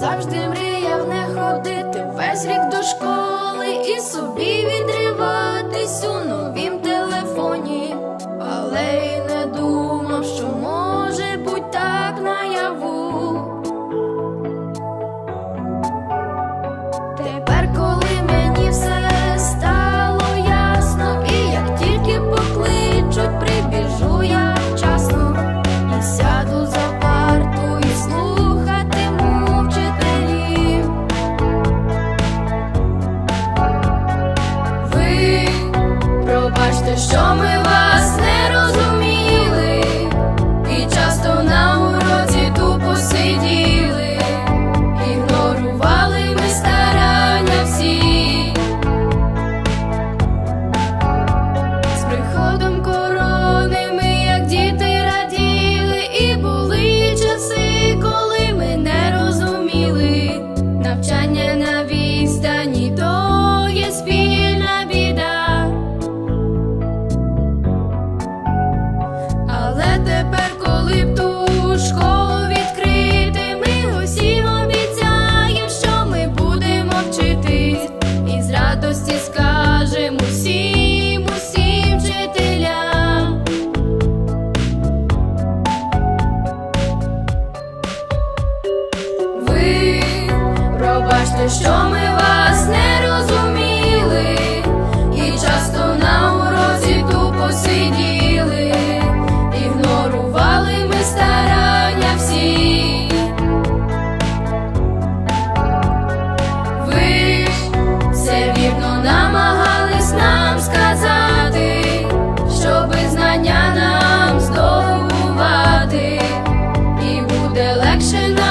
Завжди мріяв не ходити весь рік до школи і собі відриватись у новім телефоні, але й не думав, що може бути так наяву. Тепер, коли що ми вас тепер, коли б ту школу відкрити, ми усім обіцяємо, що ми будемо вчити, і з радості скажемо усім, усім вчителям. Ви пробачте, що ми не Election